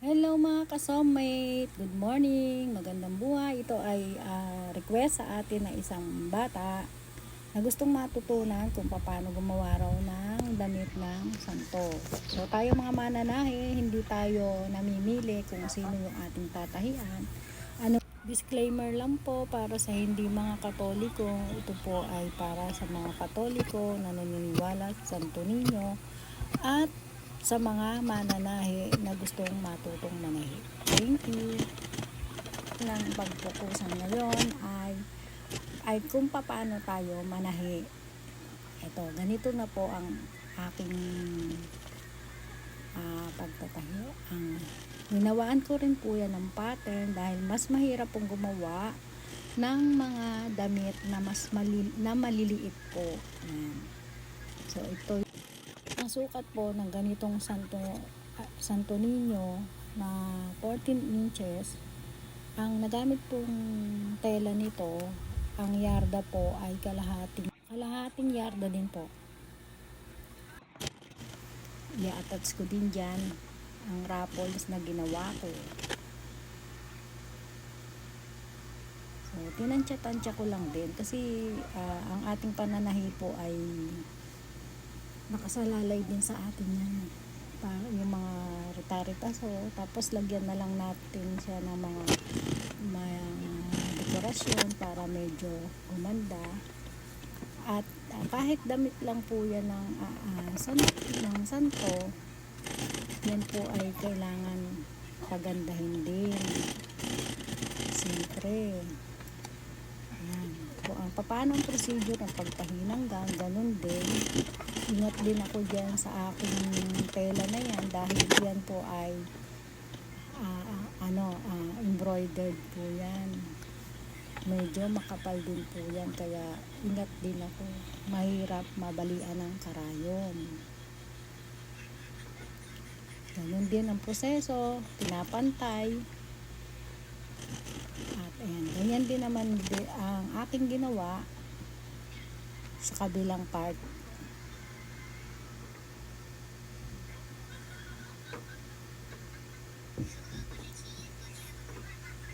Hello mga ka-soulmate! Good morning! Magandang buhay! Ito ay ah, request sa atin ng isang bata na gustong matutunan kung paano gumawa raw ng damit ng santo. So tayo mga mananahe, hindi tayo namimili kung sino yung ating tatahian. Ano, disclaimer lang po para sa hindi mga katoliko. Ito po ay para sa mga katoliko na naniniwala sa Santo Niño at sa mga mananahe na gustong matutong manahi. Thank you. Lang pagpukusan ngayon ay ay kung paano tayo manahi. Ito, ganito na po ang aking ah, pagtatahi. Ang Ninawaan ko rin po yan ng pattern dahil mas mahirap pong gumawa ng mga damit na mas mali- na maliliit po. Yan. So ito sukat po ng ganitong santo ah, santo niño na 14 inches ang nagamit pong tela nito ang yarda po ay kalahating kalahating yarda din po. I-attach ko din dyan ang raffles na ginawa ko. So tinansya-tansya ko lang din kasi ah, ang ating pananahi po ay nakasalalay din sa atin yan. Para yung mga rita so tapos lagyan na lang natin siya ng mga mga dekorasyon para medyo gumanda. At ah, kahit damit lang po yan ng, ah, ah, san, ng santo yan po ay kailangan pagandahin din. Siyempre. Po, ang paano ang procedure ng pagtahinang gang, ganun din. Ingat din ako dyan sa aking tela na yan dahil yan po ay ah, ano, ah, embroidered po yan. Medyo makapal din po yan kaya ingat din ako. Mahirap mabalian ng karayon. Ganun din ang proseso, pinapantay. At ayan, ganyan din naman di, ang aking ginawa sa kabilang part.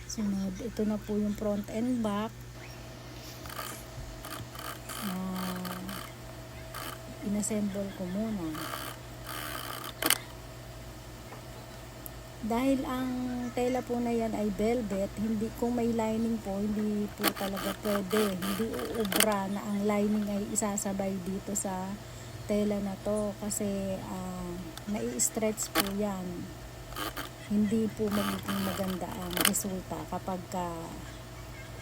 Sunod, ito na po yung front and back na inassemble ko muna. Dahil ang tela po na yan ay velvet, hindi kung may lining po, hindi po talaga pwede. Hindi uubra na ang lining ay isasabay dito sa tela na to kasi ah, nai-stretch po yan. Hindi po magiging maganda ang resulta kapag ka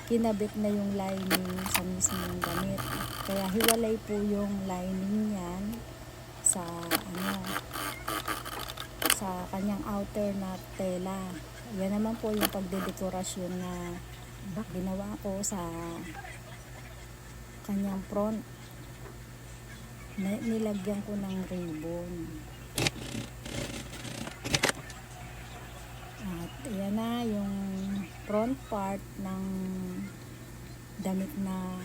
kinabit na yung lining sa mismong damit. Kaya hiwalay po yung lining yan sa ano sa kanyang outer na tela. Yan naman po yung pagdedekorasyon na ginawa ko sa kanyang front. Nilagyan ko ng ribbon. At yan na yung front part ng damit na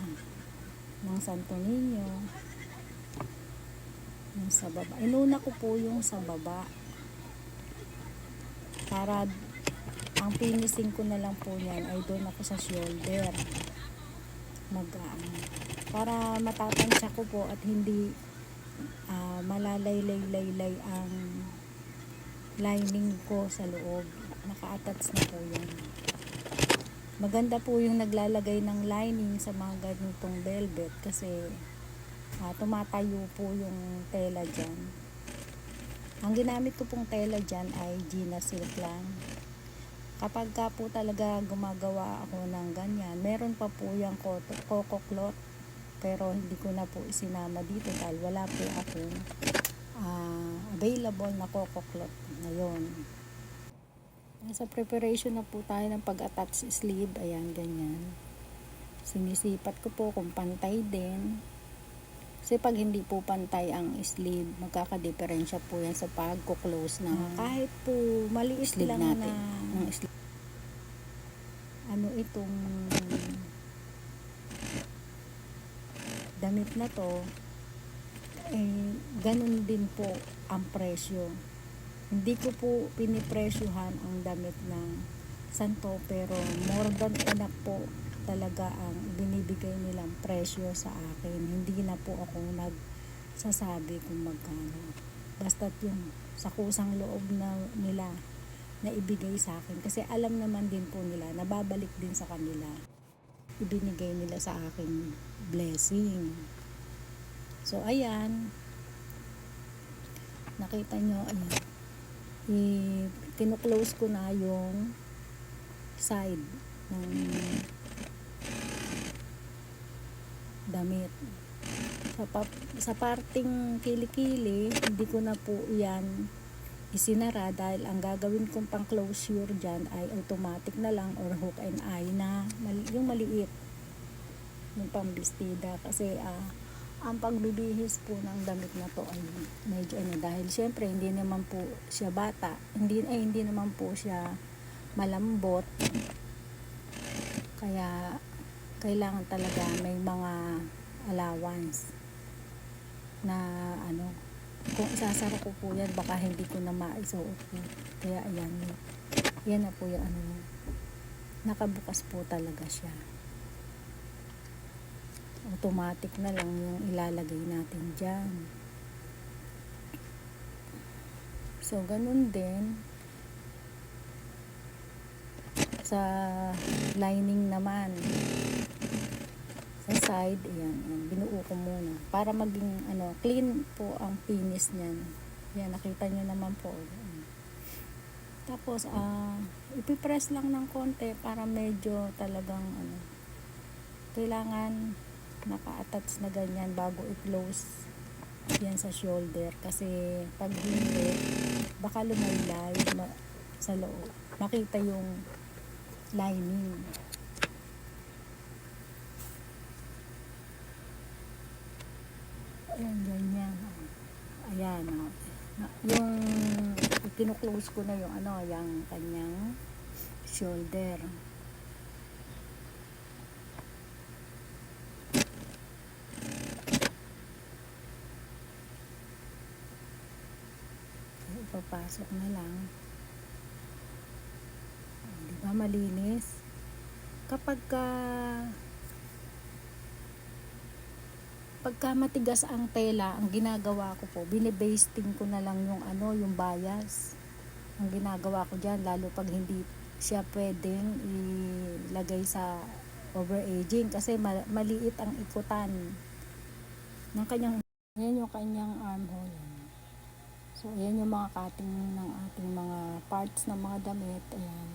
ng Santo Niño. Yung sa baba. Inuna ko po yung sa baba para ang finishing ko na lang po niyan ay doon ako sa shoulder. Mag ano, para matatansya ko po at hindi ah, malalay-lay-lay ang lining ko sa loob. Naka-attach na po yan maganda po yung naglalagay ng lining sa mga ganitong velvet kasi ah, tumatayo po yung tela dyan ang ginamit ko pong tela dyan ay Gina Silk lang. Kapag ka po talaga gumagawa ako ng ganyan, meron pa po yung coco cloth. Pero hindi ko na po isinama dito dahil wala po akong ah, available na coco cloth ngayon. Nasa preparation na po tayo ng pag-attach sleeve. Ayan, ganyan. Sinisipat ko po kung pantay din. Kasi pag hindi po pantay ang sleeve, magkakadiferensya po yan sa pagko-close na Hmm. kahit po maliit Sleeve lang natin. na ng sleeve. Ano itong damit na to, eh, ganun din po ang presyo. hindi ko po pinipresyuhan ang damit ng santo pero more than enough po talaga ang binibigay nilang presyo sa akin. Hindi na po ako nagsasabi kung magkano. Basta't yung sa kusang loob na nila na ibigay sa akin. Kasi alam naman din po nila, nababalik din sa kanila. Ibinigay nila sa akin blessing. So, ayan. Nakita nyo, ayan. I, kinuklose ko na yung side ng damit. Sa, pa- sa parting kilikili, hindi ko na po yan isinara dahil ang gagawin kong pang closure dyan ay automatic na lang or hook and eye na mali- yung maliit. Yung pambistida. Kasi ah, ang pagbibihis po ng damit na to ay medyo ano dahil syempre hindi naman po siya bata. Hindi ay hindi naman po siya malambot. Kaya kailangan talaga may mga allowance na ano kung isasara ko po yan baka hindi ko na maisuot po. Kaya ayan yan na po yung ano nakabukas po talaga siya. Automatic na lang yung ilalagay natin dyan. So ganun din. Sa lining naman sa side, ayan, ayan, binuo ko muna para maging ano, clean po ang finish niyan. Yan, nakita niyo naman po. Ayan. Tapos, ah, ipipress lang ng konti para medyo talagang ano, kailangan naka-attach na ganyan bago i-close yan sa shoulder kasi pag hindi baka lumaylay ma- sa loob makita yung lining Ayan, ganyan. Ayan, oh. Yung kinuklose ko na yung ano, yung kanyang shoulder. Ipapasok na lang. Di ba malinis? Kapag ka pagka matigas ang tela, ang ginagawa ko po, binibasting ko na lang yung ano, yung bias. Ang ginagawa ko dyan, lalo pag hindi siya pwedeng ilagay sa overaging kasi ma- maliit ang ikutan ng kanyang yan yung kanyang armhole. So ayan yung mga cutting ng ating mga parts ng mga damit. Ayan.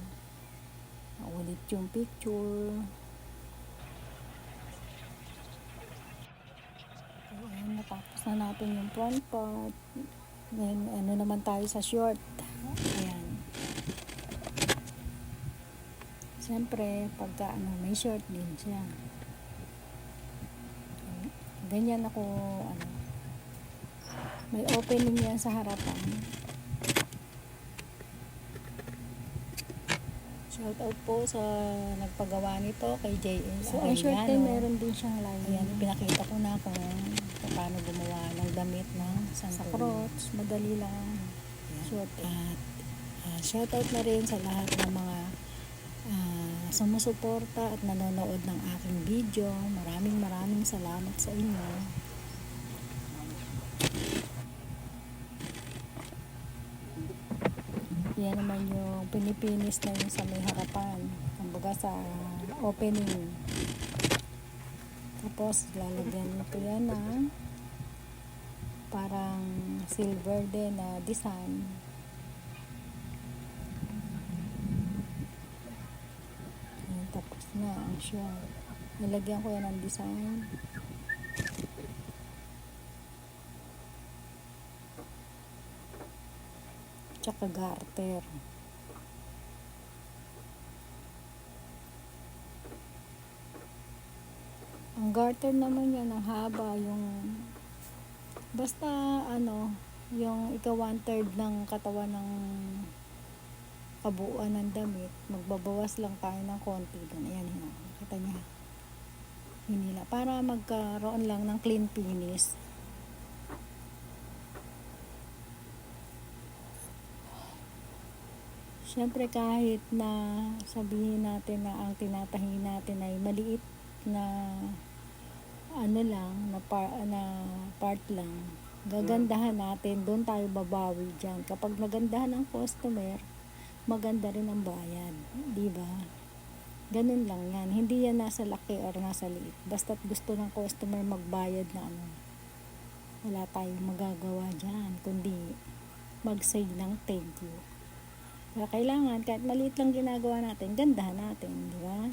Ulit yung picture ayan, natapos na natin yung front part. Then, ano naman tayo sa short. Ayan. Siyempre, pagka ano, may short din siya. Ganyan ako, ano, may opening yan sa harapan. Shout out po sa nagpagawa nito kay JS. So, ang short Ayan, din, oh. meron din siyang lining. Ayan, pinakita ko na kung paano gumawa ng damit ng Santa Cruz. Madali lang. Short. At uh, shout out na rin sa lahat ng mga ah, sumusuporta at nanonood ng aking video. Maraming maraming salamat sa inyo. Yan naman yung pinipinis na yung sa may harapan. Kumbaga sa opening. Tapos lalagyan po yan ng parang silver din na design. Ayan, tapos na ang short. Nilagyan ko yan ng design. Tsaka garter. Ang garter naman yan, ang haba, yung basta ano, yung ika one third ng katawan ng kabuuan ng damit, magbabawas lang tayo ng konti doon. Ayan, yun. Kita niya. Hinila. Para magkaroon lang ng clean finish. Siyempre kahit na sabihin natin na ang tinatahi natin ay maliit na ano lang, na, par, na part lang, gagandahan natin, doon tayo babawi dyan. Kapag nagandahan ang customer, maganda rin ang bayad. Di ba? Ganun lang yan. Hindi yan nasa laki or nasa liit. Basta't gusto ng customer magbayad na ano, wala tayong magagawa dyan. Kundi mag-say ng thank you. Kaya kailangan, kahit maliit lang ginagawa natin, gandahan natin, di ba?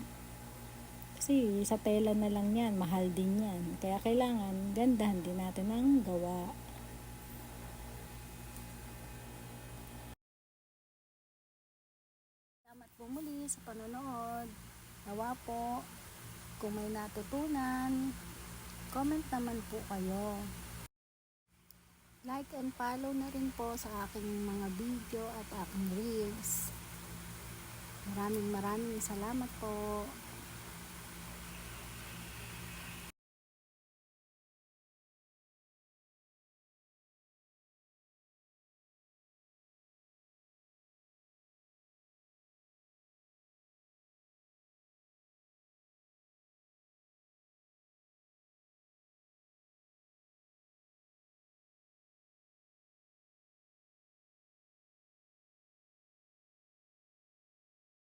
Kasi sa tela na lang yan, mahal din yan. Kaya kailangan, gandahan din natin ang gawa. Salamat po muli sa panonood. Nawa po, kung may natutunan, comment naman po kayo. Like and follow na rin po sa aking mga video at aking reels. Maraming maraming salamat po.